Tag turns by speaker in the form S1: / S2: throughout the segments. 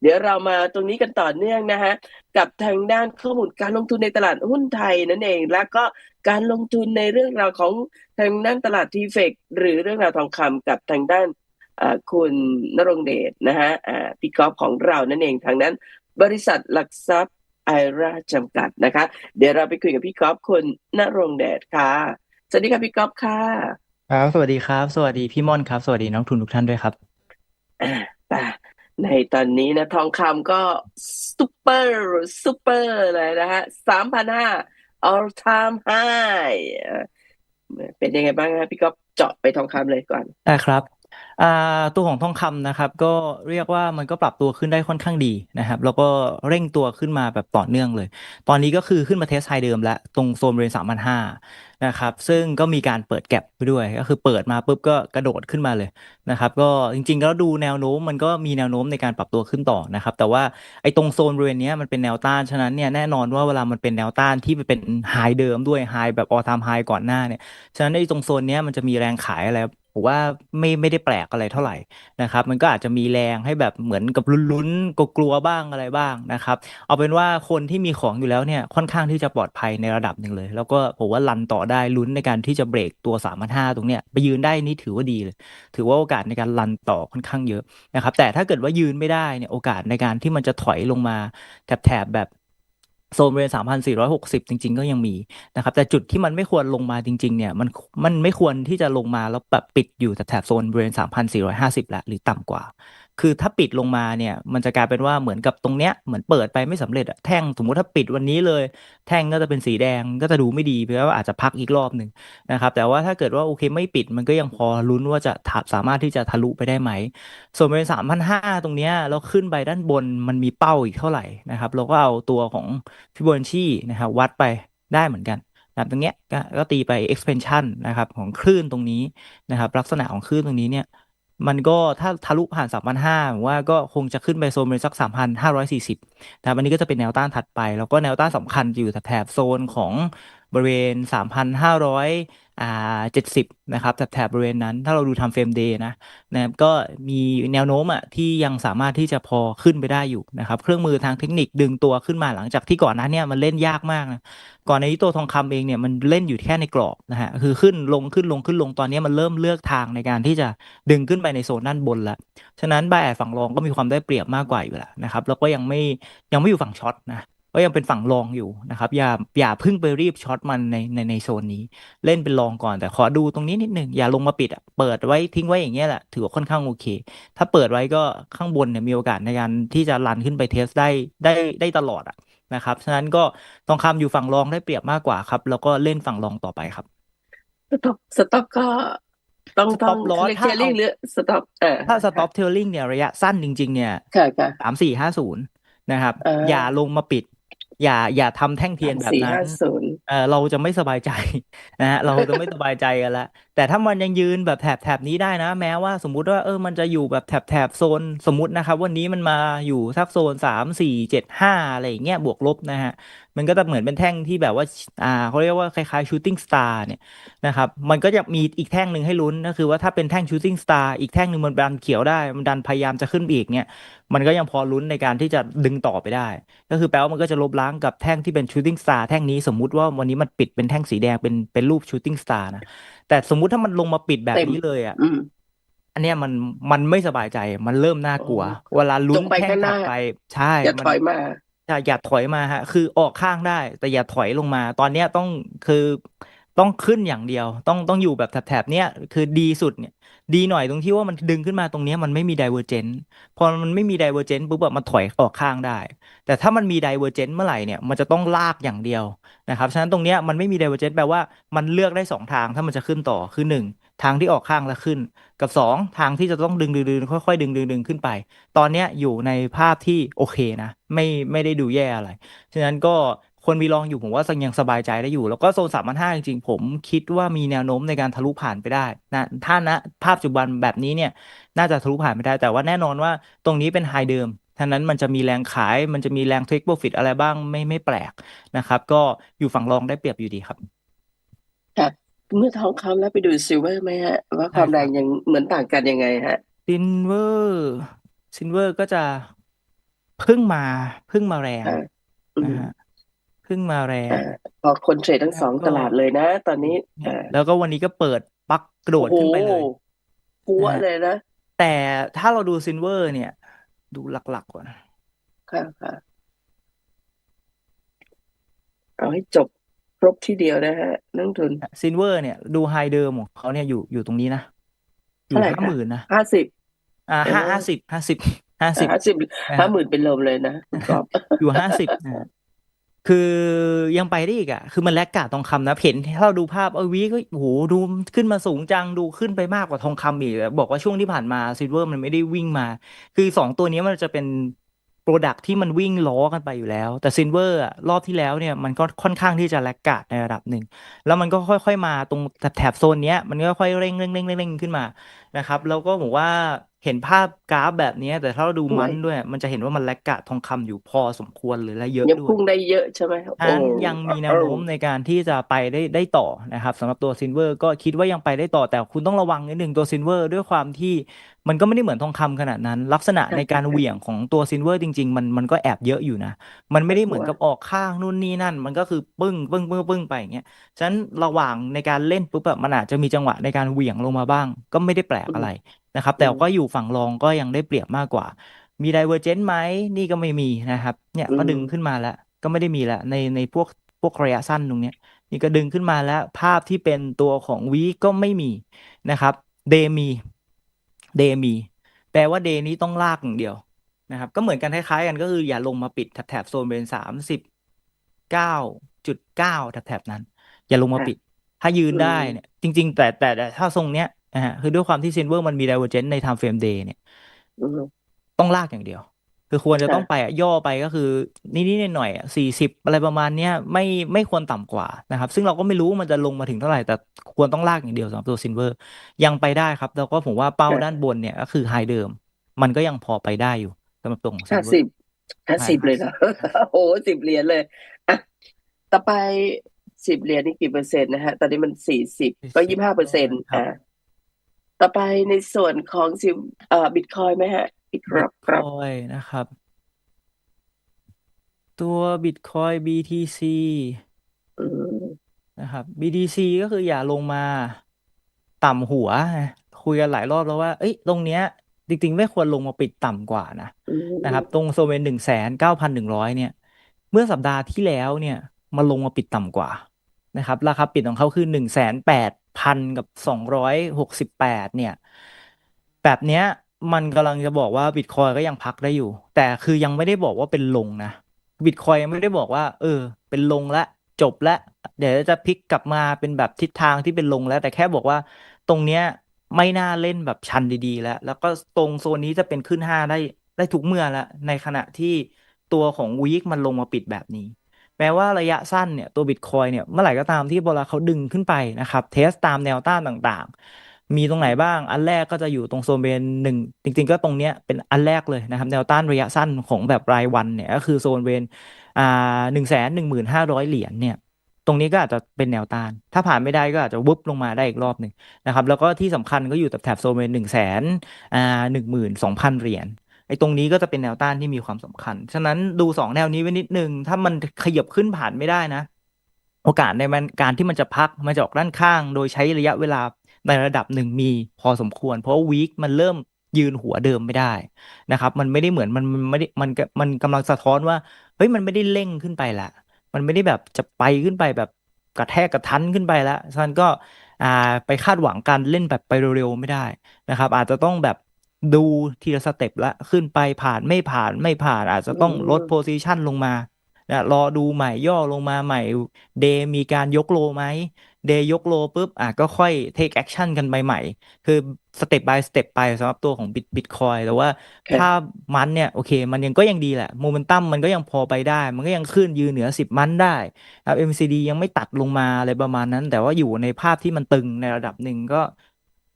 S1: เดี๋ยวเรามาตรงนี้กันต่อเนื่องนะฮะกับทางด้านข้อมูลการลงทุนในตลาดหุ้นไทยนั่นเอง แล้วก็การลงทุนในเรื่องราวของทางด้านตลาดทีเฟกหรือเรื่องราวทองคำกับทางด้านเอ่อคุณนรงเดชนะฮะอ่าพี่กอฟของเรานั่นเองทางนั้น บริษัทหลักทรัพย์ไอราจำกัดนะคะ เดี๋ยวเราไปคุยกับพี่กอฟคุณนรงเดชค่ะสวัสดีค่ะพี่กอฟค่ะ
S2: ครับสวัสดีครับ สวัสดีพี่ม่อนครับ สวัสดีนักลงทุนทุกท่านด้วยครับ
S1: อ่าป่ะ ในตอนนี้นะทองคำก็ซูเปอร์ซูเปอร์เลยนะฮะสามพันห้า all time high เอ่อเป็นยังไงบ้างฮะพี่ก๊อฟเจาะไปทองคำเลยก่อน
S2: ได้ครับ อ่า ตัวของทองคำนะครับ ก็เรียกว่ามันก็ปรับตัวขึ้นได้ค่อนข้างดีนะครับ แล้วก็เร่งตัวขึ้นมาแบบต่อเนื่องเลย ตอนนี้ก็คือขึ้นมาเทสไฮเดิมแล้ว ตรงโซนบริเวณสามพันห้านะครับ ซึ่งก็มีการเปิดแก็บไปด้วย ก็คือเปิดมาปุ๊บก็กระโดดขึ้นมาเลยนะครับ ก็จริงๆแล้วดูแนวโน้มมันก็มีแนวโน้มในการปรับตัวขึ้นต่อนะครับ แต่ว่าไอ้ตรงโซนบริเวณเนี้ยมันเป็นแนวต้าน ฉะนั้นเนี่ยแน่นอนว่าเวลามันเป็นแนวต้านที่เป็นไฮเดิมด้วยไฮแบบออทามไฮก่อนหน้าเนี่ย ฉะนั้นไอ้ตรงโซนเนี้ยมันจะมีแรงขายอะไรผมว่าไม่ไม่ได้แปลกอะไรเท่าไหร่นะครับ มันก็อาจจะมีแรงให้แบบเหมือนกับลุ้นๆกลัวๆบ้างอะไรบ้างนะครับ เอาเป็นว่าคนที่มีของอยู่แล้วเนี่ยค่อนข้างที่จะปลอดภัยในระดับหนึ่งเลย แล้วก็ผมว่ารันต่อได้ลุ้นในการที่จะเบรกตัว3 5 0 0ตรงเนี้ยไปยืนได้นี่ถือว่าดีเลย ถือว่าโอกาสในการรันต่อค่อนข้างเยอะนะครับ แต่ถ้าเกิดว่ายืนไม่ได้เนี่ยโอกาสในการที่มันจะถอยลงมาแถบแบบ โซนบริเวณ3,460 จริง ๆ ก็ยังมีนะครับ แต่จุดที่มันไม่ควรลงมาจริง ๆ เนี่ย มัน มันไม่ควรที่จะลงมาแล้วแบบปิดอยู่แถบโซนบริเวณ3,450 แล้วหรือต่ำกว่า คือถ้าปิดลงมาเนี่ย มันจะกลายเป็นว่าเหมือนกับตรงเนี้ยเหมือนเปิดไปไม่สำเร็จอะแท่งสมมุติถ้าปิดวันนี้เลย แท่งก็จะเป็นสีแดงก็จะดูไม่ดีเพราะว่าอาจจะพักอีกรอบหนึ่งนะครับ แต่ว่าถ้าเกิดว่าโอเคไม่ปิดมันก็ยังพอลุ้นว่าจะถสามารถที่จะทะลุไปได้ไหม ส่วนบริเวณสามพันห้าตรงเนี้ยเราขึ้นไปด้านบนมันมีเป้าอีกเท่าไหร่นะครับ เราก็เอาตัวของฟิโบนัชชีนะครับวัดไปได้เหมือนกันนะตรงเนี้ยกก็ตีไป expansion นะครับของคลื่นตรงนี้นะครับลักษณะของคลื่นตรงนี้เนี่ย มันก็ถ้าทะลุผ่าน3,500ผมว่าก็คงจะขึ้นไปโซนบริเวณสัก3,540นะครับอันนี้ก็จะเป็นแนวต้านถัดไป แล้วก็แนวต้านสำคัญอยู่แถบโซนของบริเวณ3,500อ่า70นะครับแถบแถบบริเวณนั้น ถ้าเราดูทำเฟรมเดย์นะนะครับก็มีแนวโน้มอะที่ยังสามารถที่จะพอขึ้นไปได้อยู่นะครับเครื่องมือทางเทคนิคดึงตัวขึ้นมาหลังจากที่ก่อนหน้าเนี่ยมันเล่นยากมากนะก่อนในนี้ตัวทองคำเองเนี่ยมันเล่นอยู่แค่ในกรอบนะฮะคือขึ้นลงขึ้นลงขึ้นลงตอนนี้มันเริ่มเลือกทางในการที่จะดึงขึ้นไปในโซนด้านบนแล้วฉะนั้นบายแอดฝั่งรองก็มีความได้เปรียบมากกว่าอยู่แล้วนะครับแล้วก็ยังไม่ยังไม่อยู่ฝั่งช็อตนะ ก็ยังเป็นฝั่งรองอยู่นะครับอย่าอย่าเพึ่งไปรีบช็อตมันในในในโซนนี้ เล่นเป็นรองก่อนแต่ขอดูตรงนี้นิดนึงอย่าลงมาปิดอะเปิดไว้ทิ้งไว้อย่างเงี้ยแหละถือว่าค่อนข้างโอเค ถ้าเปิดไว้ก็ข้างบนเนี่ยมีโอกาสในการที่จะรันขึ้นไปเทสได้ได้ได้ตลอดอะนะครับฉะนั้นก็ทองคำอยู่ฝั่งรองได้เปรียบมากกว่าครับ แล้วก็เล่นฝั่งรองต่อไปครับ
S1: สต็อปสต็อปก็ต้อง
S2: ส
S1: ต้
S2: ต็
S1: อ
S2: องปลอ
S1: เขา
S2: ส
S1: เรียก
S2: ถ้า
S1: เทลลิ่
S2: เอา
S1: งหรือสต็อปเออ
S2: ถ้าสต็อปเทลลิงเนี่ยระยะสั้นจริง ๆ เนี่ย
S1: ค่ะค่ะ
S2: สามสี่ห้าศูนย์นะครับ
S1: เออ
S2: อย่าลงมาปิด อย่าอย่าทำแท่งเทีย
S1: สานม
S2: แบบ
S1: สี่
S2: นั้
S1: ห้านศูนย์
S2: เออเราจะไม่สบายใจนะฮะเราจะไม่สบายใจกันละ แต่ถ้ามันยังยืนแบบแถบแถบนี้ได้นะ แม้ว่าสมมุติว่าเออมันจะอยู่แบบแถบแถบโซนสมมตินะครับ วันนี้มันมาอยู่สักโซนสามสี่เจ็ดห้าอะไรอย่างเงี้ยบวกลบนะฮะมันก็จะเหมือนเป็นแท่งที่แบบว่าอ่าเขาเรียกว่าคล้ายๆ shooting star เนี่ยนะครับมันก็จะมีอีกแท่งหนึ่งให้ลุ้นก็คือว่าถ้าเป็นแท่ง shooting star อีกแท่งหนึ่งมันดันเขียวได้มันดันพยายามจะขึ้นอีกเนี่ยมันก็ยังพอลุ้นในการที่จะดึงต่อไปได้ ก็คือแปลว่ามันก็จะลบล้างกับแท่งที่เป็น shooting star แท่งนี้สมมุติว่าวันนี้มันปิดเป็นแท่งสีแดงเป็นเป็นรูป shooting star นะ แต่สมมุติถ้ามันลงมาปิดแบบ
S1: เต็ม
S2: นี้เลยอะ
S1: อืม
S2: อันเนี้ยมันมันไม่สบายใจมันเริ่มน่ากลัว เวลาลุ้
S1: จ
S2: น
S1: งไป
S2: แท่ง
S1: ข้างห
S2: ถั
S1: น้า
S2: ดไป ใช่
S1: อย่า
S2: มัน
S1: ถอยมา
S2: อย่าอย่าถอยมาฮะ คือออกข้างได้ แต่อย่าถอยลงมา ตอนเนี้ยต้องคือต้องขึ้นอย่างเดียว ต้องต้องอยู่แบบแถบๆเนี้ยคือดีสุดเนี่ย ดีหน่อยตรงที่ว่ามันดึงขึ้นมาตรงนี้มันไม่มี divergence พอมันไม่มี divergence ปุ๊บแบบมันถอยออกข้างได้ แต่ถ้ามันมี divergence เมื่อไหร่เนี่ยมันจะต้องลากอย่างเดียวนะครับฉะนั้นตรงนี้มันไม่มี divergence แปลว่ามันเลือกได้สองทางถ้ามันจะขึ้นต่อคือหนึ่งทางที่ออกข้างแล้วขึ้น กับสองทางที่จะต้องดึงดึงดึงค่อยๆดึงดึงดึงขึ้นไป ตอนนี้อยู่ในภาพที่โอเคนะไม่ไม่ได้ดูแย่อะไรฉะนั้นก็ คนมีลองอยู่ผมว่ายังสบายใจได้อยู่ แล้วก็โซนสามพันห้าจริงๆ ผมคิดว่ามีแนวโน้มในการทะลุผ่านไปได้นะถ้าณภาพปัจจุบันแบบนี้เนี่ยน่าจะทะลุผ่านไปได้ แต่ว่าแน่นอนว่าตรงนี้เป็นไฮเดิมฉะนั้นมันจะมีแรงขายมันจะมีแรงเทคโปรฟิตอะไรบ้างไม่ไม่แปลกนะครับ ก็อยู่ฝั่งรองได้เปรียบอยู่ดีครับ
S1: ค่ะเมื่อทองคำแล้วไปดูซิลเวอร์ไหมฮะ ว่าความ
S2: ใช่
S1: แร
S2: ครั
S1: ง
S2: บ
S1: ยังเหมือนต่างกันยังไงฮะ
S2: ซินเวอร์ซินเวอร์ก็จะเพิ่งมาเพิ่งมาแรง
S1: ค่ะอื
S2: นะ
S1: ม
S2: ฮะ เพิ่งมาแรง
S1: อ่าพอคนเทรดทั้ง
S2: แล้
S1: ส
S2: ว
S1: อง
S2: ก็
S1: ตลาดเลยนะ ตอนนี้
S2: เนี่ย
S1: อ่า
S2: แล้วก็วันนี้ก็เปิดปักกระโด
S1: โอ้
S2: ด
S1: โห
S2: ขึ้นไปเลย
S1: พัว
S2: นะฮะ
S1: เลยนะ
S2: แต่ถ้าเราดูซินเวอร์เนี่ย ดูหลักๆก่อน
S1: ค่ะค่ะเอาให้จบครบที่เดียวนะฮะนักลงทุน
S2: ซินเวอร์เนี่ย ดูไฮเดิมของเขาเนี่ยอยู่อยู่ตรงนี้นะอ
S1: เท่า
S2: ยู่
S1: ไหร่
S2: ห้า
S1: คะ
S2: หมื่นนะ
S1: ห้าสิบ
S2: อ่า
S1: เอ
S2: ห้า
S1: อ
S2: ห้าสิบห้าสิบห้าสิบ
S1: ห้าสิบ
S2: นะ
S1: ห้า
S2: ฮะ
S1: หมื่นเป็นลมเลยนะคุณกอบ
S2: อยู่ห้าสิบนะฮะ คือยังไปได้อีกอะ คือมันแลกกาดทองคำนะ เห็นถ้าเราดูภาพเออวีก็โหดูขึ้นมาสูงจัง ดูขึ้นไปมากกว่าทองคำอีก บอกว่าช่วงที่ผ่านมาซิลเวอร์มันไม่ได้วิ่งมา คือสองตัวนี้มันจะเป็นโปรดักที่มันวิ่งล้อกันไปอยู่แล้ว แต่ซิลเวอร์รอบที่แล้วเนี่ยมันก็ค่อนข้างที่จะแลกกาดในระดับหนึ่ง แล้วมันก็ค่อย ๆ มาตรงแถบโซนเนี้ยมันก็ค่อยเร่งเร่งเร่งเร่งเร่งขึ้นมานะครับ แล้วก็ผมว่า เห็นภาพกราฟแบบเนี้ย แต่ถ้าเราดู
S1: สว
S2: มั
S1: ย
S2: นด้วย มันจะเห็นว่ามันแลกกาดทองคำอยู่พอสมควรเลยและเยอะ
S1: ยัง
S2: ด้ว
S1: พุ่
S2: ย
S1: งได้เยอะใช่ไหม
S2: ฉะ
S1: โอ้
S2: นั้นยังมีแนวโน้มในการที่จะไปได้ได้ต่อนะครับสำหรับตัวซินเวอร์ก็คิดว่ายังไปได้ต่อแต่คุณต้องระวังนิดหนึ่งตัวซินเวอร์ด้วยความที่มันก็ไม่ได้เหมือนทองคำขนาดนั้น ลักษณะ
S1: ค่ะ
S2: ในการเหวี่ยงของตัวซินเวอร์จริง ๆ มันมันก็แอบเยอะอยู่นะ มันไม่ได้เหมือน
S1: หัว
S2: กับออกข้างนู่นนี่นั่น มันก็คือปึ้งปึ้งปึ้งปึ้งไปอย่างเงี้ยฉะนั้นระหว่างในการเล่นปุ๊บแบบมันอาจจะมีจังหวะในการเหวี่ยงลงมาบ้าง ก็ไม่ได้แปลก
S1: อืม
S2: อะไร นะครับ
S1: อื
S2: แต่
S1: ม
S2: ก็อยู่ฝั่งรองก็ยังได้เปรียบมากกว่า มีไดเวอร์เจนต์ไหมนี่ก็ไม่มีนะครับ เนี่ย
S1: อื
S2: ก็
S1: ม
S2: ดึงขึ้นมาแล้ว ก็ไม่ได้มีแล้วในในพวกพวกระยะสั้นตรงเนี้ยนี่ก็ดึงขึ้นมาแล้ว ภาพที่เป็นตัวของวีก็ไม่มีนะครับเดมีเดมี แปลว่าเดนี้ต้องลากอย่างเดียวนะครับ ก็เหมือนกันคล้ายๆกันก็คืออย่าลงมาปิดแถบแถบโซนเป็นสามสิบเก้าจุดเก้าแถบแถบนั้น อย่าลงมา
S1: ค่ะ
S2: ปิด ถ้ายืน
S1: อื
S2: ได้
S1: ม
S2: เนี่ยจริงๆแต่แต่แต่ถ้าทรงเนี้ย นะฮะคือด้วยความที่ซินเวอร์มันมี divergence ใน time frame day เนี่ย
S1: อืม
S2: ต้องลากอย่างเดียว คือควรจะ
S1: ค่ะ
S2: ต้องไปอะย่อไปก็คือนิดๆหน่อยๆอะสี่สิบอะไรประมาณเนี้ยไม่ไม่ควรต่ำกว่านะครับ ซึ่งเราก็ไม่รู้ว่ามันจะลงมาถึงเท่าไหร่ แต่ควรต้องลากอย่างเดียวสำหรับตัวซินเวอร์ยังไปได้ครับ แล้วก็ผมว่าเป้า
S1: ค่ะ
S2: ด้านบนเนี่ยก็คือไฮเดิม มันก็ยังพอไปได้อยู่สำหรับตัวของซิ
S1: ห้าน
S2: เวอ
S1: สิ
S2: ร์
S1: บห้า
S2: ใช่
S1: สิบ
S2: ห้า
S1: เลย
S2: สิ
S1: นะ
S2: บ
S1: โอ้โหสิบเหรียญเลยอะต่อไปสิบเหรียญนี่กี่เปอร์เซ็นต์นะฮะ ตอนนี้มันสี่สิบ
S2: สี่
S1: ก็
S2: สิ
S1: ยี่
S2: บ
S1: ห้าเปอร์เซ็นต์
S2: ครับ
S1: อ่า ต่อไปในส่วนของซิมเอ่อบิตคอยไหมฮะอีกค
S2: บิ
S1: รั
S2: ต
S1: บ
S2: ค
S1: ครับ
S2: อยนะครับ ตัวบิตคอย BTC
S1: อืม
S2: นะครับ BTC ก็คืออย่าลงมาต่ำหัวนะคุยกันหลายรอบแล้วว่า เอ้ย ตรงเนี้ย จริง ๆ ไม่ควรลงมาปิดต่ำกว่านะ
S1: อืม
S2: นะครับ ตรงโซนเป็นหนึ่งแสนเก้าพันหนึ่งร้อยเนี่ย เมื่อสัปดาห์ที่แล้วเนี่ยมาลงมาปิดต่ำกว่า นะครับ ราคาปิดของเขาคือหนึ่งแสนแปดพันกับสองร้อยหกสิบแปดเนี่ย แบบเนี้ยมันกำลังจะบอกว่าบิตคอยก็ยังพักได้อยู่ แต่คือยังไม่ได้บอกว่าเป็นลงนะบิตคอยยังไม่ได้บอกว่า เออ เป็นลงละจบละเดี๋ยวจะพลิกกลับมาเป็นแบบทิศทางที่เป็นลงแล้ว แต่แค่บอกว่าตรงเนี้ยไม่น่าเล่นแบบชันดีๆ แล้ว แล้วก็ตรงโซนนี้จะเป็นขึ้นห้าได้ได้ทุกเมื่อแล้วในขณะที่ตัวของวีคมันลงมาปิดแบบนี้ แม้ว่าระยะสั้นเนี่ยตัวบิตคอยเนี่ยเมื่อไหร่ก็ตามที่เวลาเขาดึงขึ้นไปนะครับเทสตามแนวต้านต่างๆ มีตรงไหนบ้าง อันแรกก็จะอยู่ตรงโซนเบนหนึ่งจริง ๆ ก็ตรงเนี้ยเป็นอันแรกเลยนะครับแนวต้านระยะสั้นของแบบรายวันเนี่ยก็คือโซนเบนอ่าหนึ่งแสนหนึ่งหมื่นห้าร้อยเหรียญเนี่ยตรงนี้ก็อาจจะเป็นแนวต้าน ถ้าผ่านไม่ได้ก็อาจจะวุบลงมาได้อีกรอบหนึ่งนะครับ แล้วก็ที่สำคัญก็อยู่แถบโซนเบนหนึ่งแสนอ่าหนึ่งหมื่นสองพันเหรียญ ไอ้ตรงนี้ก็จะเป็นแนวต้านที่มีความสำคัญ ฉะนั้นดูสองแนวนี้ไว้นิดนึง ถ้ามันขยับขึ้นผ่านไม่ได้นะ โอกาสในมันการที่มันจะพักมันจะออกด้านข้าง โดยใช้ระยะเวลาในระดับหนึ่งมีพอสมควร เพราะวีคมันเริ่มยืนหัวเดิมไม่ได้นะครับ มันไม่ได้เหมือนมันมันไม่ได้มันก็มันกำลังสะท้อนว่าเฮ้ยมันไม่ได้เร่งขึ้นไปละมันไม่ได้แบบจะไปขึ้นไปแบบกระแทกกระทันขึ้นไปแล้วฉะนั้นก็อ่าไปคาดหวังการเล่นแบบไปเร็วๆไม่ได้นะครับ อาจจะต้องแบบ ดูทีละสเต็ปละขึ้นไปผ่านไม่ผ่านไม่ผ่านอาจจะต้องลดโพซิชันลงมานะรอดูใหม่ย่อลงมาใหม่เดมีการยกโลไหมเดยกโลปุ๊บอะก็ค่อย take action กันไปใหม่ คือสเต็ป by สเต็ปไปสำหรับตัวของบิตบิตคอยแต่ว่า
S1: ค่ะ
S2: ถ้ามันเนี่ย โอเค มันยังก็ยังดีแหละโมเมนตัมมันก็ยังพอไปได้ มันก็ยังขึ้นยืนเหนือสิบมันได้ครับ MCD ยังไม่ตัดลงมาอะไรประมาณนั้น แต่ว่าอยู่ในภาพที่มันตึงในระดับหนึ่งก็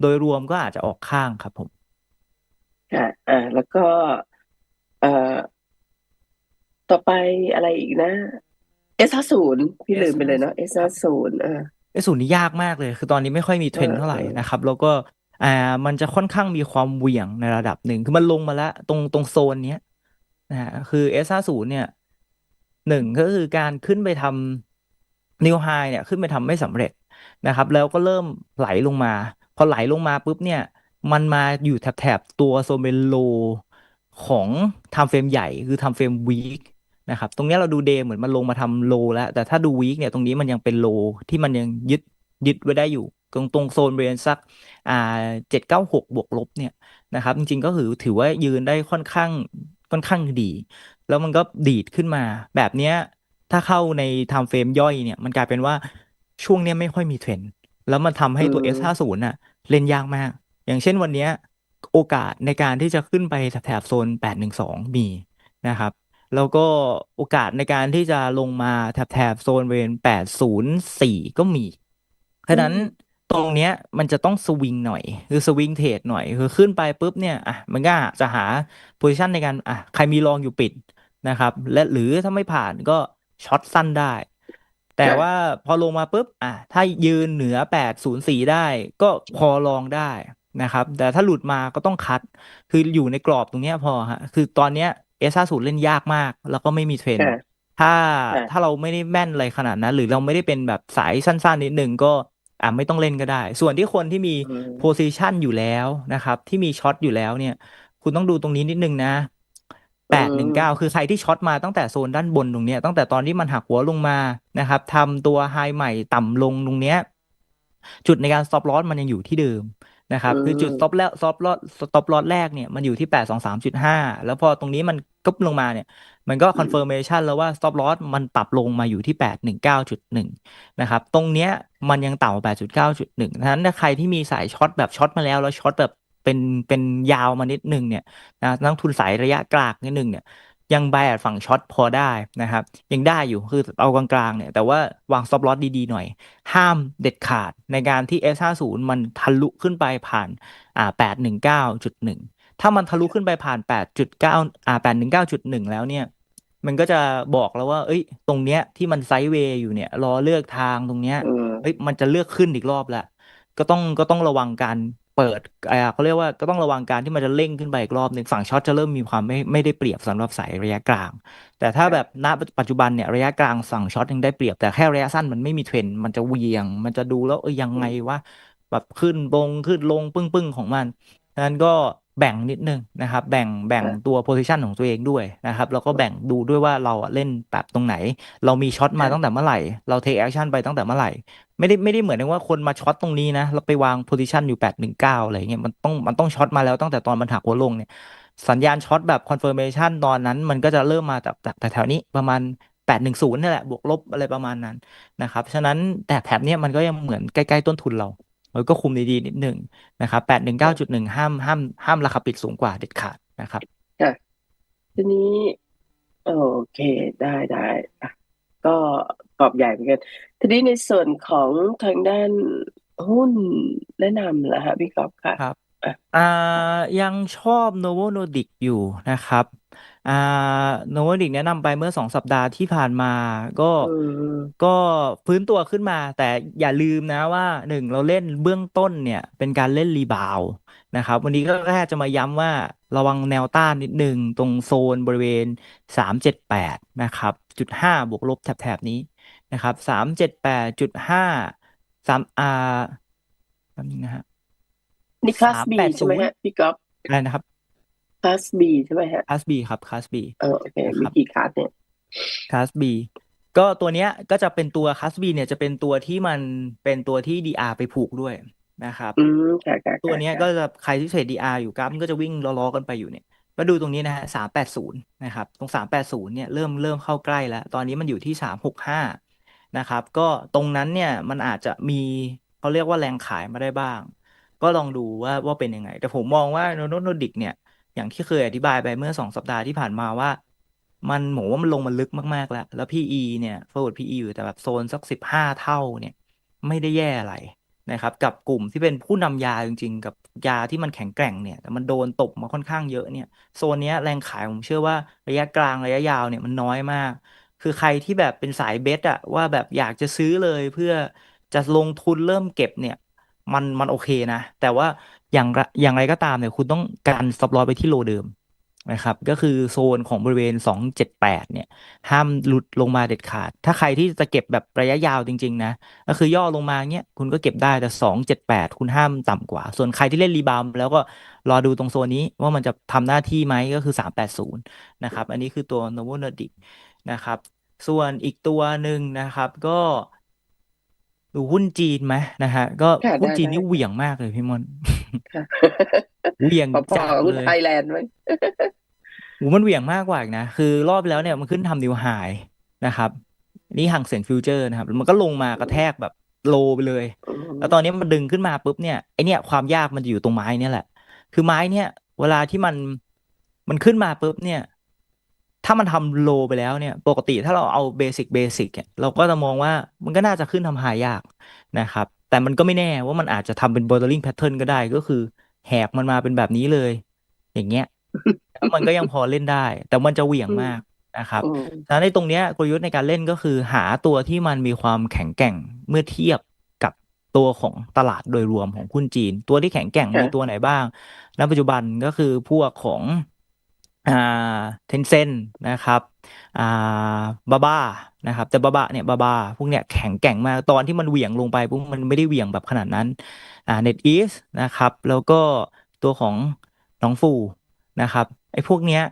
S2: โดยรวมก็อาจจะออกข้างครับผม
S1: ค่ะอ่าแล้วก็ เอ่อ ต่อไปอะไรอีกนะ S ห้าศูนย์พี่ลืมไปเลยเนาะ S ห้าศูนย์อ่า
S2: ไอ้สูตรนี้ยากมากเลย คือตอนนี้ไม่ค่อยมีเทรนด์เท่าไหร่
S1: เออเออ
S2: นะครับ แล้วก็อ่ามันจะค่อนข้างมีความเหวี่ยงในระดับหนึ่ง คือมันลงมาแล้ว ตรงตรงโซนเนี้ยนะฮะคือ S50 เนี่ยหนึ่งก็คือการขึ้นไปทำนิวไฮเนี่ย ขึ้นไปทำไม่สำเร็จนะครับ แล้วก็เริ่มไหลลงมา พอไหลลงมาปุ๊บเนี่ย มันมาอยู่แถบๆตัวโซนเป็นโลของทม์เฟรมใหญ่คือทม์เฟรมวีคนะครับ ตรงนี้เราดูเดย์เหมือนมันลงมาทำโลแล้ว แต่ถ้าดูวีคเนี่ยตรงนี้มันยังเป็นโลที่มันยังยึดยึดไว้ได้อยู่ ตรงตรงโซนบริเวณสักอ่าเจ็ดเก้าหกบวกลบเนี่ยนะครับ จริงๆก็คือถือว่ายืนได้ค่อนข้างค่อนข้างดี แล้วมันก็ดีดขึ้นมาแบบเนี้ยถ้าเข้าในไทม์เฟรมย่อยเนี่ยมันกลายเป็นว่าช่วงเนี้ยไม่ค่อยมีเทรนด์แล้วมันทำให้ตัว S50 น่ะเล่นยากมาก อย่างเช่นวันเนี้ยโอกาสในการที่จะขึ้นไปแถบโซน 812 มีนะครับแล้วก็โอกาสในการที่จะลงมาแถบแถบโซนบริเวณ804ก็มีเพราะฉะนั้นตรงเนี้ยมันจะต้องสวิงหน่อย คือสวิงเทรดหน่อย คือขึ้นไปปุ๊บเนี่ยอะมันก็จะหาโพซิชันในการอะใครมีลองอยู่ปิดนะครับ และหรือถ้าไม่ผ่านก็ช็อตสั้นได้ แต่
S1: ครับ
S2: ว่าพอลงมาปุ๊บอะถ้ายืนเหนือ804ได้ก็พอลองได้ นะครับ แต่ถ้าหลุดมาก็ต้องคัด คืออยู่ในกรอบตรงเนี้ยพอฮะ คือตอนเนี้ย S50 เล่นยากมาก แล้วก็ไม่มีเทรนด์
S1: ค่ะ
S2: ถ้า
S1: ค่ะ
S2: ถ้าเราไม่ได้แม่นอะไรขนาดนั้น หรือเราไม่ได้เป็นแบบสายสั้นๆนิดนึงก็อะไม่ต้องเล่นก็ได้ ส่วนที่คนที่มี
S1: อืม
S2: โพซิชันอยู่แล้วนะครับ ที่มีช็อตอยู่แล้วเนี่ย คุณต้องดูตรงนี้นิดนึงนะแปดหนึ่งเก้าคือใครที่ช็อตมาตั้งแต่โซนด้านบนตรงเนี้ยตั้งแต่ตอนที่มันหักหัวลงมานะครับทำตัวไฮใหม่ต่ำลงตรงเนี้ย จุดในการ stop loss มันยังอยู่ที่เดิม นะครับ
S1: อืม
S2: คือจุด stop แล้ว stop loss stop loss แรกเนี่ยมันอยู่ที่แปดสองสามจุดห้าแล้วพอตรงนี้มันกึบลงมาเนี่ย มันก็ confirmation แล้วว่า stop loss มันปรับลงมาอยู่ที่แปดหนึ่งเก้าจุดหนึ่งนะครับ ตรงเนี้ยมันยังต่ำกว่าแปดจุดเก้าจุดหนึ่งฉะนั้นถ้าใครที่มีสายช็อตแบบช็อตมาแล้ว แล้วช็อตแบบเป็นเป็นยาวมานิดนึงเนี่ยนะนักทุนสายระยะกลางนิดนึงเนี่ย ยังบายอฝั่งช็อตพอได้นะครับ ยังได้อยู่คือเอากลางๆเนี่ย แต่ว่าวาง stop loss ดีๆหน่อย ห้ามเด็ดขาดในการที่ S50 มันทะลุขึ้นไปผ่านอ่า819.1 ถ้ามันทะลุขึ้นไปผ่าน 8.9อ่า819.1 แล้วเนี่ยมันก็จะบอกแล้วว่า เอ้ย ตรงเนี้ยที่มันไซด์เวย์อยู่เนี่ย รอเลือกทางตรงเนี้ย
S1: อืม
S2: เฮ้ย มันจะเลือกขึ้นอีกรอบแล้วก็ต้องก็ต้องระวังการเปิดอ่าเขาเรียกว่าก็ต้องระวังการที่มันจะเร่งขึ้นไปอีกรอบหนึ่งฝั่งช็อตจะเริ่มมีความไม่ไม่ได้เปรียบสำหรับสายระยะกลาง แต่ถ้าแบบณปัจจุบันเนี่ยระยะกลางฝั่งช็อตยังได้เปรียบแต่แค่ระยะสั้นมันไม่มีเทรนด์มันจะเหวียง มันจะดูแล้วเอ้ยยังไงวะแบบขึ้นลงขึ้นลงปึ้งปึ้งๆของมันฉะนั้นก็ แบ่งนิดนึงนะครับ แบ่งแบ่ง
S1: ครับ
S2: ตัวโพซิชันของตัวเองด้วยนะครับ แล้วก็แบ่งดูด้วยว่าเราอะเล่นแบบตรงไหน เรามีช็อตมา
S1: ครับ
S2: ตั้งแต่เมื่อไหร่ เราเทคแอคชั่นไปตั้งแต่เมื่อไหร่ ไม่ได้ไม่ได้เหมือนว่าคนมาช็อตตรงนี้นะ เราไปวางโพซิชันอยู่แปดหนึ่งเก้าอะไรเงี้ย มันต้องมันต้องช็อตมาแล้วตั้งแต่ตอนมันหักหัวลงเนี่ย สัญญาณช็อตแบบคอนเฟิร์มเ t ชันตอนนั้น มันก็จะเริ่มมาจากจากแถวๆนี้ประมาณแปดหนึ่งศูนย์นี่แหละบวกลบอะไรประมาณนั้นนะครับ ฉะนั้นแต่แถบเนี้ยมันก็ยังเหมือนใกล้ๆต้นทุนเรา เราก็คุมดีๆนิดหนึ่งนะครับแปดหนึ่งเก้าจุดหนึ่งห้ามห้ามห้ามราคาปิดสูงกว่าเด็ดขาดนะครับ
S1: ค่ะทีนี้ โอเคได้ได้อะก็กรอบใหญ่เหมือนกัน ทีนี้ในส่วนของทางด้านหุ้นแนะนำเหรอฮะพี่กอฟค่ะ
S2: ครับ
S1: อะ
S2: อ่ายังชอบ Novo Nordisk อยู่นะครับ อ่า Novo Nordisk แนะนำไปเมื่อสองสัปดาห์ที่ผ่านมา ก็
S1: อืม
S2: ก็ฟื้นตัวขึ้นมา แต่อย่าลืมนะว่าหนึ่งเราเล่นเบื้องต้นเนี่ย เป็นการเล่นรีบาวด์นะครับ วันนี้ก็แค่จะมาย้ำว่าระวังแนวต้านนิดนึงตรงโซนบริเวณสามเจ็ดแปดนะครับจุดห้าบวกลบแถบๆนี้นะครับสามเจ็ดแปดจุดห้าสามอ่าแป๊บนึงนะฮะ
S1: นี่คลาส
S2: สาม
S1: บี
S2: แปด
S1: ใช่
S2: ศู
S1: ไหม
S2: นย์
S1: ฮะพี่ก๊อฟ
S2: อะไรนะครับ
S1: คลาสบีใช่ไหมฮะ
S2: คลาสบีครับคลาสบี
S1: เออโอเค
S2: นะค
S1: มี
S2: รับ
S1: กี่คลาสเนี่ย
S2: คลาสบีก็ตัวเนี้ยก็จะเป็นตัวคลาสบีเนี่ยจะเป็นตัวที่มันเป็นตัวที่ DR ไปผูกด้วยนะครับ
S1: อืมค่ะค่ะ
S2: ตัว
S1: ค่ะ
S2: เนี้ย
S1: ค่ะ
S2: ก็จะใครที่เทรด DR อยู่กราฟมันก็จะวิ่งล้อๆกันไปอยู่เนี่ยก็ดูตรงนี้นะฮะสามแปดศูนย์นะครับ ตรงสามแปดศูนย์เนี่ยเริ่มเริ่มเข้าใกล้แล้ว ตอนนี้มันอยู่ที่สามหกห้านะครับ ก็ตรงนั้นเนี่ยมันอาจจะมีเขาเรียกว่าแรงขายมาได้บ้าง ก็ลองดูว่าว่าเป็นยังไง แต่ผมมองว่าโนโนโนดิกเนี่ย อย่างที่เคยอธิบายไปเมื่อสองสัปดาห์ที่ผ่านมาว่า มันหมว่ามันลงมาลึกมากๆแล้ว แล้ว PE เนี่ย forward PE อยู่แต่แบบโซนสักสิบห้าเท่าเนี่ย ไม่ได้แย่อะไรนะครับ กับกลุ่มที่เป็นผู้นำยาจริง ๆ กับยาที่มันแข็งแกร่งเนี่ยแต่มันโดนตบมาค่อนข้างเยอะเนี่ยโซนเนี้ยแรงขายผมเชื่อว่าระยะกลางระยะยาวเนี่ยมันน้อยมาก คือใครที่แบบเป็นสายเบสอะว่าแบบอยากจะซื้อเลยเพื่อจะลงทุนเริ่มเก็บเนี่ย มันมันโอเคนะ แต่ว่า อย่างไรอย่างไรก็ตามเนี่ยคุณต้องการ stop loss ไปที่โลเดิมนะครับ ก็คือโซนของบริเวณ 278 เนี่ย ห้ามหลุดลงมาเด็ดขาด ถ้าใครที่จะเก็บแบบระยะยาวจริง ๆ นะ ก็คือย่อลงมาเงี้ยคุณก็เก็บได้แต่ 278 คุณห้ามต่ำกว่า ส่วนใครที่เล่นรีบาวด์แล้วก็รอดูตรงโซนนี้ว่ามันจะทำหน้าที่ไหมก็คือ 380 นะครับ อันนี้คือตัว Novo Nordisk นะครับ ส่วนอีกตัวหนึ่งนะครับก็ดูหุ้นจีนไหมนะฮะก็
S1: ค่ะ
S2: หุ้น
S1: ได้
S2: จีน
S1: ได้
S2: นี่เหวี่ยงมากเลยพี่มน
S1: ค่ะ
S2: เหวี่ยง
S1: พอ
S2: จัด
S1: ๆหุ้น
S2: เลย
S1: ไทยแลนด์ไหม
S2: โหมันเหวี่ยงมากกว่าอีกนะ คือรอบที่แล้วเนี่ยมันขึ้นทำนิวไฮนะครับ นี่ห่างเสียงฟิวเจอร์นะครับ มันก็ลงมากระแทกแบบโลไปเลย
S1: อืม
S2: แล้วตอนนี้มันดึงขึ้นมาปุ๊บเนี่ยไอเนี่ยความยากมันจะอยู่ตรงไม้เนี่ยแหละ คือไม้เนี่ย เวลาที่มันมันขึ้นมาปุ๊บเนี่ย ถ้ามันทำโลไปแล้วเนี่ย ปกติถ้าเราเอาเบสิกเบสิกเนี่ยเราก็จะมองว่ามันก็น่าจะขึ้นทำไฮยากนะครับ แต่มันก็ไม่แน่ว่ามันอาจจะทำเป็น bordering pattern ก็ได้ก็คือ แหกมันมาเป็นแบบนี้เลย อย่างเงี้ยแล้วมันก็ยังพอเล่นได้ แต่มันจะเหวี่ยง
S1: อืม
S2: มากนะครับ
S1: อืม
S2: ฉะนั้นในตรงเนี้ยกลยุทธ์ในการเล่นก็คือ หาตัวที่มันมีความแข็งแกร่งเมื่อเทียบกับตัวของตลาดโดยรวมของหุ้นจีน ตัวที่แข็งแกร่ง
S1: ค่ะ
S2: มีตัวไหนบ้างณปัจจุบันก็คือพวกของ อ่าเทนเซนนะครับอ่าบาบานะครับ แต่บาบาเนี่ยบาบาพวกเนี้ยแข็งแกร่งมากตอนที่มันเหวี่ยงลงไปปุ๊บมันไม่ได้เหวี่ยงแบบขนาดนั้นอ่าเน็ตอีสนะครับ แล้วก็ตัวของน้องฟูนะครับไอ้พวกเนี้ย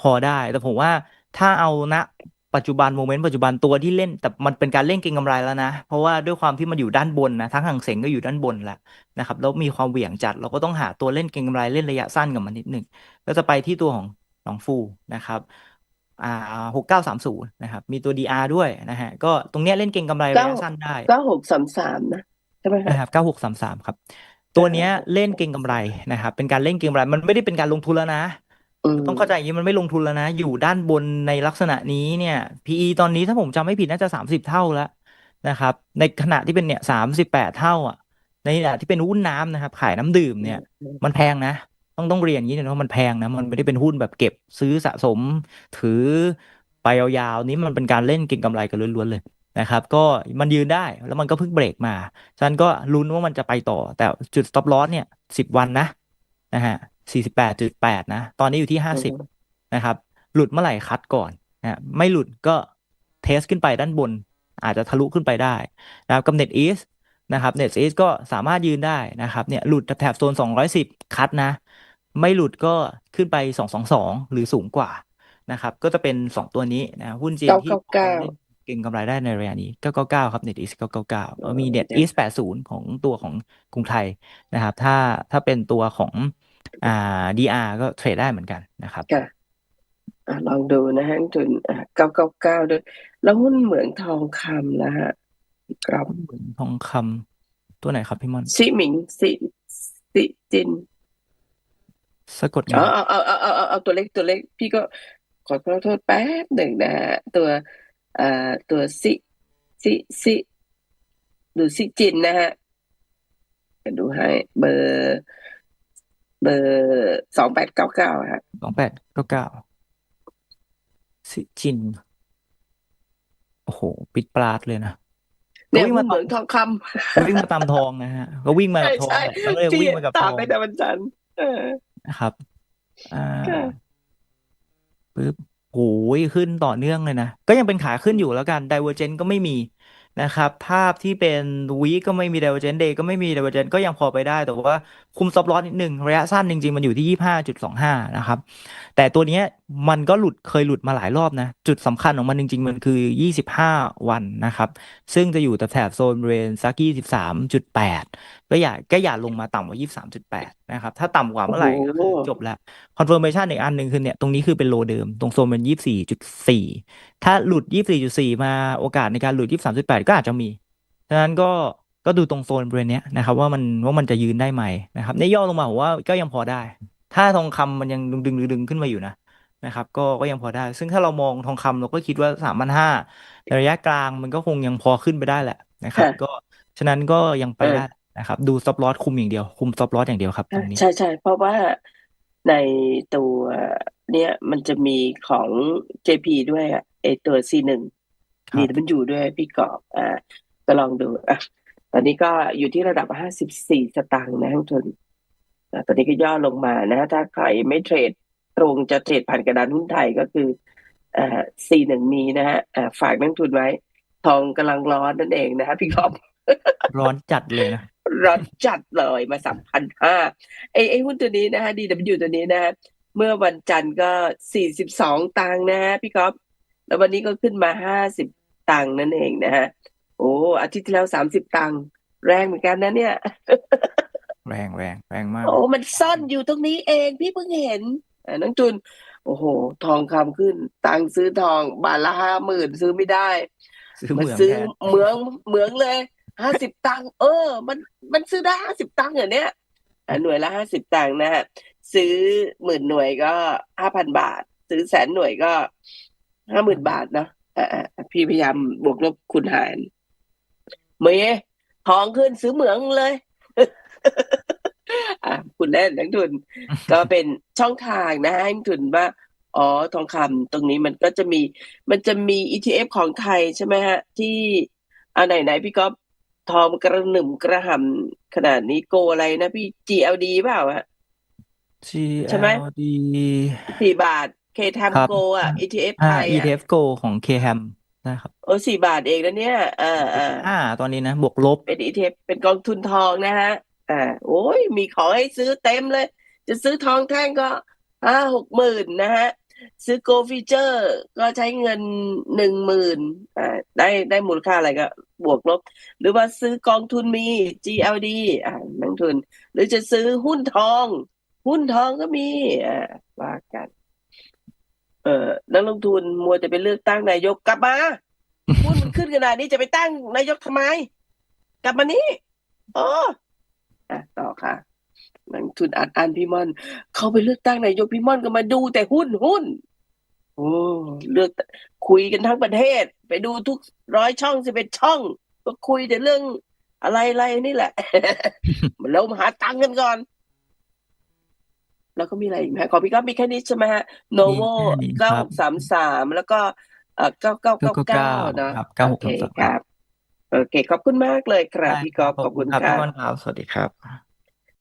S2: พอได้แต่ผมว่าถ้าเอาณปัจจุบันโมเมนต์ปัจจุบันตัวที่เล่นแต่มันเป็นการเล่นเก็งกำไรแล้วนะ เพราะว่าด้วยความที่มันอยู่ด้านบนนะทั้งหางเสงก็อยู่ด้านบนแหละนะครับแล้วมีความเหวี่ยงจัดเราก็ต้องหาตัวเล่นเก็งกำไรเล่นระยะสั้นกับมันนิดหนึ่งก็จะไปที่ตัวของ หนองฟูนะครับอ่าหกเก้าสามศูนย์นะครับ มีตัว DR ด้วยนะฮะ ก็ตรงเนี้ยเล่นเก็งกำไรระ
S1: เก้ายะ
S2: สั้นได้
S1: เก้าหกสามสามนะใช่ไหมคะ
S2: นะครับ9633ครับ ตัวเนี้ยเล่นเก็งกำไรนะครับ เป็นการเล่นเก็งกำไร มันไม่ได้เป็นการลงทุนแล้วนะ
S1: อืม
S2: ต้องเข้าใจอย่างนี้มันไม่ลงทุนแล้วนะ อยู่ด้านบนในลักษณะนี้เนี่ย PE ตอนนี้ถ้าผมจำไม่ผิดน่าจะ30เท่าแล้วนะครับ ในขณะที่เป็นเนี่ย38เท่าอะ ในขณะที่เป็นหุ้นน้ำนะครับ ขายน้ำดื่มเนี่ย มันแพงนะ ต้องต้องเรียนอย่างนี้นะว่ามันแพงนะ มันไม่ได้เป็นหุ้นแบบเก็บซื้อสะสม ถือไปยาวๆนี้มันเป็นการเล่นเก็งกำไรกันล้วนๆเลยนะครับ ก็มันยืนได้แล้วมันก็เพิ่งเบรกมาฉะนั้นก็ลุ้นว่ามันจะไปต่อ แต่จุด stop loss เนี่ย10วันนะนะฮะ48.8นะ ตอนนี้อยู่ที่50นะครับ หลุดเมื่อไหร่คัดก่อนนะฮะไม่หลุดก็เทสขึ้นไปด้านบน อาจจะทะลุขึ้นไปได้นะครับกับ Net East นะครับ Net East ก็สามารถยืนได้นะครับเนี่ยหลุดแถบโซน 210 คัดนะ ไม่หลุดก็ขึ้นไป 222 หรือสูงกว่านะครับ ก็จะเป็น 2 ตัวนี้นะหุ้นจีน
S1: เก้า
S2: ที่
S1: เก้าเก้า
S2: เล่นเก่งกำไรได้ในระยะนี้ 999 ครับ Net East 999แล้วมี Net East 80 ของตัวของกรุงไทยนะครับ ถ้าถ้าเป็นตัวของอ่า DR ก็เทรดได้เหมือนกันนะครับ
S1: ค่ะอะลองดูนะฮะทุนเก้าเก้าเก้าด้วย แล้วหุ้นเหมืองทองคำนะฮะครับ
S2: เหมือนทองคำตัวไหนครับพี่มอน
S1: ซิหมิงซิซิจิน
S2: สะกดไง
S1: อ๋อ
S2: ครับ
S1: เอาเอาเอาเอาเอาเอาตัวเล็กตัวเล็ก พี่ก็ขอโทษแป๊บหนึ่งนะฮะตัวเอ่อตัวซิซิซิดูซิจินนะฮะเดี๋ยวดูให้เบอร์เบอร์สองแปดเก้าเก้าฮะ
S2: สองแปดเก้าเก้าสิจิน โอ้โห ปิดปราดเลยนะก็
S1: เนี่ย
S2: วิ่ง
S1: หุ้
S2: มาน
S1: เห
S2: ตา
S1: มื
S2: ม
S1: องทองค
S2: ก็วิ่งมาตามทองนะฮะ ก็วิ่งำมากั
S1: ใช่
S2: บทอง
S1: ใช่
S2: แหละแล้วก็เลย
S1: พี่
S2: วิ่งมากับท
S1: ตาม
S2: อง
S1: ไปแต่วันจันทร์เออ
S2: นะครับ อ่า
S1: ค่ะ
S2: ปึ๊บโอ้ยขึ้นต่อเนื่องเลยนะ ก็ยังเป็นขาขึ้นอยู่แล้วกัน Divergent ก็ไม่มีนะครับ ภาพที่เป็นวีก็ไม่มี Divergent Day ก็ไม่มี Divergent ก็ยังพอไปได้ แต่ว่าคุม stop loss นิดนึงระยะสั้นจริง ๆ มันอยู่ที่ 25.25 นะครับ แต่ตัวเนี้ยมันก็หลุดเคยหลุดมาหลายรอบนะ จุดสำคัญของมันจริง ๆ มันคือ 25 วันนะครับ ซึ่งจะอยู่แต่แถบโซนบริเวณสัก 23.8 ก็อย่าก็อย่าลงมาต่ำกว่า 23.8 นะครับ ถ้าต่ำกว่า
S1: โอ้
S2: เมื่อ
S1: โห
S2: ไหร่ก็คือจบแล้ว confirmation อีกอันหนึ่งคือเนี่ยตรงนี้คือเป็นโลเดิม ตรงโซนเป็น 24.4 ถ้าหลุด 24.4 มาโอกาสในการหลุด 23.8 ก็อาจจะมีฉะนั้นก็ก็ดูตรงโซนบริเวณเนี้ยนะครับว่ามันว่ามันจะยืนได้ไหมนะครับในย่อลงมาผมว่าก็ยังพอได้ ถ้าทองคำมันยังดึงดึงดึงขึ้นมาอยู่นะนะครับก็ก็ยังพอได้ ซึ่งถ้าเรามองทองคำเราก็คิดว่าสามพันห้าระยะกลางมันก็คงยังพอขึ้นไปได้แหละนะครับ
S1: ค่ะ
S2: ก็ฉะนั้นก็ยังไป
S1: เออ
S2: ได้ นะครับ ดู stop loss คุมอย่างเดียว คุม stop loss อย่างเดียวครับตรงนี้
S1: ใช่ใช่เพราะว่าในตัวเนี่ยมันจะมีของ JP ด้วยอะไอตัว C1
S2: ครับ
S1: มีมันอยู่ด้วยพี่กอบอ่าก็ลองดูอะตอนนี้ก็อยู่ที่ระดับ 54 สตางค์นะทุกทุนอะตอนนี้ก็ย่อลงมานะ ถ้าใครไม่เทรดตรงจะเทรดผ่านกระดานหุ้นไทยก็คือเอ่อสี่หนึ่งมีนะฮะอ่าฝากนักทุนไว้ ทองกำลังร้อนนั่นเองนะฮะพี่กอฟ
S2: ร้อนจัดเลยนะ
S1: ร้อนจัดเลยมาสามพันห้าไอไอหุ้นตัวนี้นะฮะ DW ตัวนี้นะฮะเมื่อวันจันทร์ก็สี่สิบสองตังค์นะฮะพี่ก๊อฟแล้ววันนี้ก็ขึ้นมาห้าสิบตังค์นั่นเองนะฮะโอ้อาทิตย์ที่แล้วสามสิบตังค์แรงเหมือนกันนะเนี่ย
S2: แรงแรงแรงมาก
S1: โอ้มันซ่อนอยู่ตรงนี้เองพี่เพิ่งเห็นอ่าน้องจุน โอ้โห ทองคำขึ้น ตังค์ซื้อทองบาทละห้าหมื่นซื้อไม่ได้
S2: ซื้อเห
S1: มัน
S2: มือง
S1: ซื้อ
S2: แทน
S1: เหมืองเหมืองเลย ห้าสิบตังค์เออ มันมันซื้อได้ห้าสิบตังค์เหรอเนี่ยหน่วยละห้าสิบตังค์นะฮะซื้อหมื่นหน่วยก็ห้าพันบาท ซื้อแสนหน่วยก็ห้าหมื่นบาทเนาะอะอะพี่พยายามบวกลบคูณหารเมย์ทองขึ้นซื้อเหมืองเลยอะคุณเล่นนักทุน ก็เป็นช่องทางนะให้นักทุนว่าอ๋อทองคำตรงนี้มันก็จะมี มันจะมี ETF ของไทยใช่ไหมฮะ ที่อ่าไหนไหนพี่ก๊อฟ ทองกระหนึ่มกระหำขนาดนี้โกอะไรนะพี่ GLD เปล่าฮะ ใช่ไหม
S2: GLD
S1: สี่บาท K t a m
S2: ครับ
S1: Go อะ ETF
S2: อ่า
S1: ไทยอะ
S2: ETF Go ของ KHAM นะครับ
S1: โอ้สี่บาทเองนะเนี่ยอ่าอ่า
S2: อ่าตอนนี้นะ บวกลบ
S1: เป็น ETF เป็นกองทุนทองนะฮะอ่าโอ้ยมีของให้ซื้อเต็มเลย จะซื้อทองแท่งก็ห้าหกหมื่นนะฮะ ซื้อโกลฟีเจอร์ ก็ใช้เงินหนึ่งหมื่นอ่าได้ได้มูลค่าอะไรก็บวกลบ หรือว่าซื้อกองทุนมี GLD อ่านักทุน หรือจะซื้อหุ้นทอง หุ้นทองก็มีอ่าว่ากัน เออนักลงทุนมัวแต่ไปเลือกตั้งนายกกลับมาหุ้นมันขึ้นขนาดนี้จะไปตั้งนายกทำไม กลับมานี่โอ้อะต่อค่ะ นักทุนอัดอันพี่ม่อน เขาไปเลือกตั้งนายกพี่ม่อนก็มาดูแต่หุ้นหุ้นโอ้เลือกคุยกันทั้งประเทศ ไปดูทุกร้อยช่องสิบเอ็ดช่อง ก็คุยแต่เรื่องอะไรอะไรนี่แหละเรามาหาตังค์กันก่อน แล้วก็มีอะไรอีกไหมขอพี่ก็มีแค่นี้ใช่ไหมฮะโนโว
S2: มีแค่นี้
S1: เก้า
S2: ครับ
S1: สามสามแล้วก็เอ่อเก้าเก้าเก้าเก้า
S2: 999
S1: เนาะ
S2: ครับ
S1: โอเค
S2: 9633
S1: ครับ โอเค ขอบคุณมากเลยครับ
S2: ได้
S1: พี่
S2: ค
S1: กอ
S2: รั
S1: ล์
S2: บ
S1: ฟขอบคุณ
S2: ครับ
S1: ครั
S2: พี่
S1: บ
S2: บอลครับสวัสดีครับ